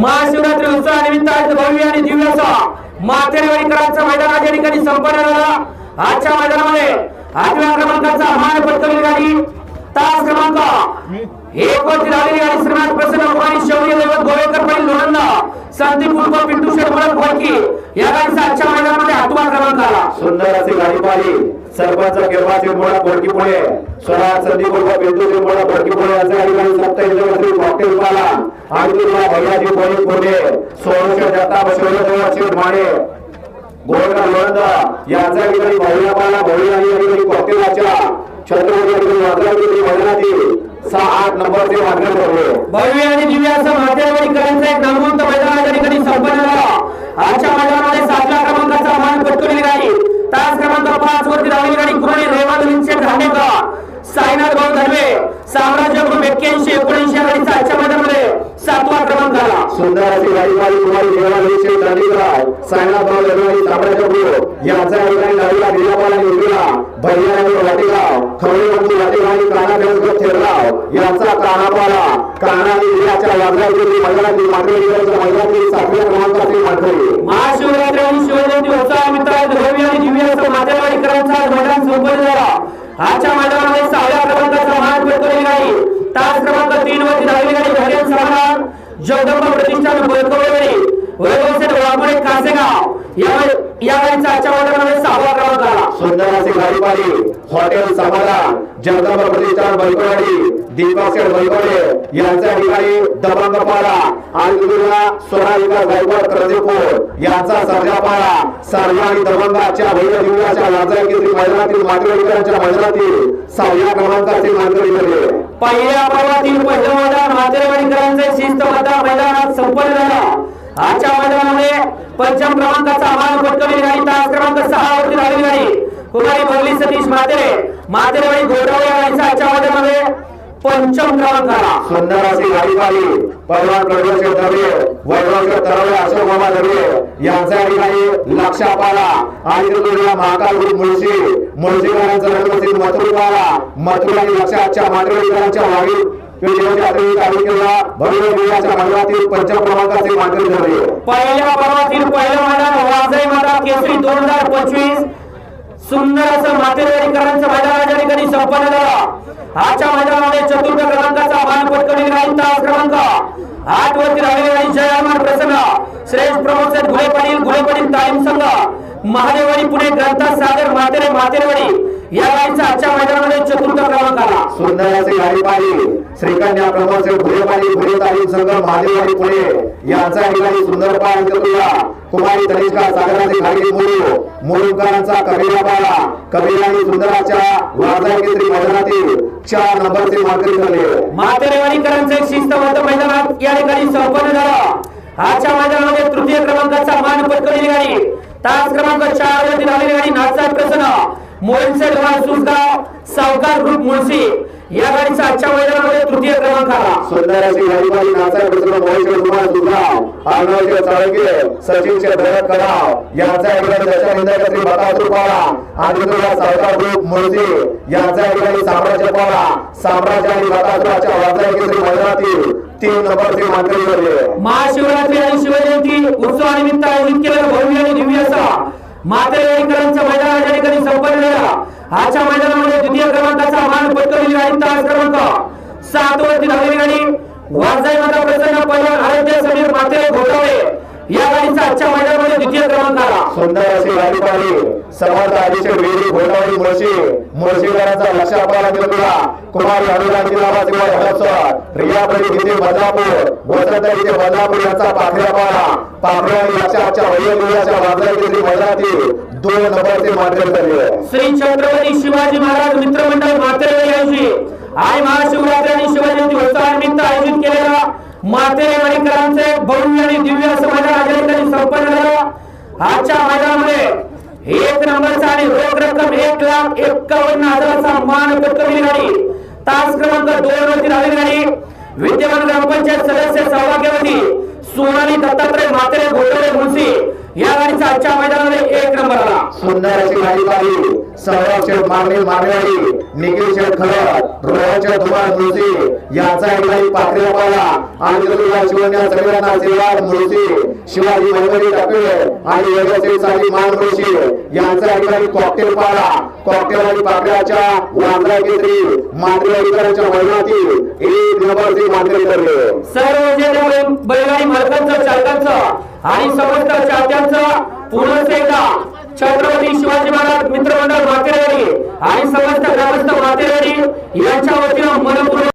महाशिवरात्री उत्सवानिमित्त आज भव्य आणि दिव्य असा माथेरवाडीकरांचा मैदान या ठिकाणी संपन्न झाला. आजच्या मैदानामध्ये आठव्या क्रमांकाचा मान पटकवली गाडी तास क्रमांक एक वरती झालेली गाडी श्रीनाथ प्रसन्न कुमारी शौर्य दैवत गोवेकर पाटील लोणंदा संदीप उर्फ पिंटू शेठ मळक घोडकी या गाडीचा आजच्या मैदानामध्ये आठवा क्रमांक सुंदर असे गाडी सरपंच किरवा चिरमोळा बोडकी संदीप उर्फ बिंदू चिरमोळा बोडकी पुणे असं सप्त कॉकटेल पाला आणि भैयाजी कोणी पुणे सोळशे दत्ता बसवले माने भैया पाला भोळी आणि कॉकटेलाच्या छत्रपती सहा आठ नंबरचे मागणी ठरले भव्य आणि दिव्य असं एक नामवंत मैदान संपन्न झाला. आजच्या मैदानामध्ये क्रमांकाचा मान पटकवलेली गाडी तास क्रमांक पाच वरती धावलेली गाडी कुरणी रेवादलींचे धानेकर साईनाथ भाऊ धर्मे साम्राज्य ग्रुप एक्क्याऐंशी एकोणऐंशी या गाडीचा आजच्या मैदानामध्ये सातवा क्रमांक आला सुंदर अशी गाडीवाली कुमारी देवादेवी दंडीकराय सायनाथ भाऊ दरवाडी साम्राज्य गुरु यांचा ठिकाणी गाडीला दिलापाला निर्मिला भैयानगर वाटेगाव खवळे बंधू वाटेगाव आणि काना बेंगलोर थेरगाव यांचा कानापाला काना आणि दिलाच्या वाजगावची मैदानातील मात्र मैदानातील सातव्या क्रमांकाची मात्र महाशिवरात्री आणि शिवजयंती उत्सवानिमित्त मित्र द्रव्य आणि दिव्य असं माथेरवाडीकरांचा आज मैदान संपन्न झाला. आजच्या मैदानामध्ये सहाव्या क्रमांकाचा मान पटकवलेली नाही? तास क्रमांक तीन वरती दहावी गाडी जगदंबा प्रतिष्ठान बोलकवलेली वैभवसेठ वाघोडे कासेगाव. यावेळी यावेळीचा आजच्या मैदानामध्ये सहावा क्रमांक आला. सुंदर गाडीवाडी हॉटेल समाधान जगदंबा प्रतिष्ठान बैकवाडी दीपक शेठ बैकवाडे यांच्या ठिकाणी दबंग पाडा आणि दुर्गा सोळा विकास गायकवाड करदेपूर यांचा सर्जा पाडा सर्जा आणि दबंगाच्या भैया दिवसाच्या लाजा मैदानातील मातृविकारांच्या मैदानातील सहाव्या क्रमांकाचे मानकरी ठरले पहिल्या पर्वातील पहिलं मैदान माथेरवाडीकरांचे शिस्तबद्ध मैदानात संपन्न झाला. आजच्या मैदानामध्ये पंचम क्रमांकाचा आव्हान पटकवली गाडी तास क्रमांक सहा वरती धावलेली गाडी कुमारी मुरली सतीश मातेरे मातेरेवाडी घोडावळे या गाडीचा आजच्या पंचम क्रमांक आला. सुंदर अशी गाडी पाहिली. परवान कडवशे दरवे वैभवशे तरवे अशोक मामा दरवे यांच्या ठिकाणी लक्षा पाला आणि दुर्गा महाकाल गुरु मुळशी. मुळशीकरांचा रंगसिंग मथुर पाला मथुर आणि लक्षाच्या दिव्याच्या मंडळातील पंचम क्रमांकाचे मांडवी पहिल्या पर्वातील पहिलं मैदान वाजय माता केसरी दोन हजार पंचवीस. सुंदर असं माथेरवाडीकरांचं मैदान या ठिकाणी संपन्न झाला? आजच्या मैदानामध्ये चतुर्थ क्रमांकाचा मान पटकवलेली गाडी तास क्रमांक. आठ वरती राहिलेली गाडी जय हनुमान प्रसन्न. श्रेष्ठ प्रमुख साहेब घुले पाटील घुले पाटील तालीम संघ. महादेवाडी पुणे ग्रंथ सागर मातेरे मातेरवाडी या गाडीचा आजच्या मैदानामध्ये चतुर्थ क्रमांक आला सुंदर अशी गाडी पाहिली. श्रीकन्या प्रमोद से फुलेपाली फुले तालीम संघ महादेवाडी पुणे यांचा ठिकाणी सुंदर पाय कुमारी तनिष्का सागराचे खाली मुरू. मुरुकरांचा कबीरा पाला कबीरा आणि सुंदराच्या वाजा केंद्री मैदानातील चार नंबरचे मार्करी झाले मातेरेवाडीकरांचं एक शिस्तबद्ध मैदानात या ठिकाणी संपन्न झालं. आजच्या मैदानामध्ये तृतीय क्रमांकाचा मान पटकवलेली गाडी. तास क्रमांक चार वरती धावलेली गाडी नाथसाहेब प्रसन्न. मोहनसे गव्हाण सुसगाव सावकार ग्रुप मुळशी या गाडीचा आजच्या मैदानामध्ये तृतीय क्रमांक आला. सुंदर अशी नाचाय प्रसन्न मोहित कुमार सुधाव अर्णवचे चाळके सचिनचे भरत कराव यांचा ठिकाणी दशानंद श्री सावकार ग्रुप मुळशी यांचा ठिकाणी साम्राज्य पाला साम्राज्य आणि बकासुराच्या वाजा केंद्री मैदानातील तीन महाशिवरात्री आणि शिवजयंती उत्सवानिमित्त आयोजित केलेलं भव्य आणि दिव्य असा मातेरेवाडीकरांचं मैदान या ठिकाणी संपन्न आजच्या मैदानामध्ये द्वितीय क्रमांकाचा मान पटकवलेली आहे तास क्रमांक सात वरती धावलेली गाडी वारजाई माता प्रसन्न पहिला आरोग्य समीर मातेरे घोटाळे. या गाडीचा आजच्या मैदानामध्ये द्वितीय क्रमांक आला सुंदर अशी गाडी पाहिली समर्थ आदिशे वेरी घोटावडी मुळशी मुळशीकरांचा लक्षा कुमारी अनुराग जिल्हा हडपसर रिया प्रदीप इथे बदलापूर वसंत इथे बदलापूर यांचा पाखऱ्या पाला पाखऱ्या आणि लक्षाच्या वैयक्तिकाच्या वाजल्या केंद्री मैदानातील दोन नंबरचे मार्ग ठरले श्री छत्रपती शिवाजी महाराज मित्रमंडळ मातेरे यांची आणि महाशिवरात्री आणि शिवजयंती उत्सवानिमित्त आयोजित केलेला मातेरेवाडीकरांचे भव्य आणि दिव्य असं मैदान या ठिकाणी संपन्न झालं आजच्या मैदानामध्ये एक नंबरचा आणि रोख रक्कम एक लाख एक्कावन्न हजाराचा मान पटकवली गाडी तास क्रमांक दोन वरती राहिली गाडी विद्यमान ग्रामपंचायत सदस्य सहभाग्यवती सोनाली दत्तात्रय मातेरे घोटरे मुळशी या गाडीचा आजच्या मैदानामध्ये एक नंबर आला. सुंदर अशी गाडी पाहिली. संरक्षण मारणे मारण्यावाली निखिल शेठ खलत रोहनच्या धुमाळ मुळशी यांचा एक गाडी पाखऱ्या पाला आणि दुर्गा शिवण्या सगळ्यांना सेवार मुळशी शिवाजी गणपती टपे आणि वेगळे साली मान मुळशी यांचा एक गाडी कॉकटेल पाला कॉकटेल आणि पाखऱ्याच्या वांद्रा केसरी मांद्रे अधिकाऱ्यांच्या मैदानातील एक नंबरचे मांद्रे ठरले सर्व बैल- बैलगाडी मालकांचं चालकांचं आणि समस्त चाहत्यांचा पुनः एकदा छत्रपती शिवाजी महाराज मित्रमंडळ मातेवाडी आणि समस्त ग्रामस्थ मातेवाडी यांच्या वतीनं मनपूर्वक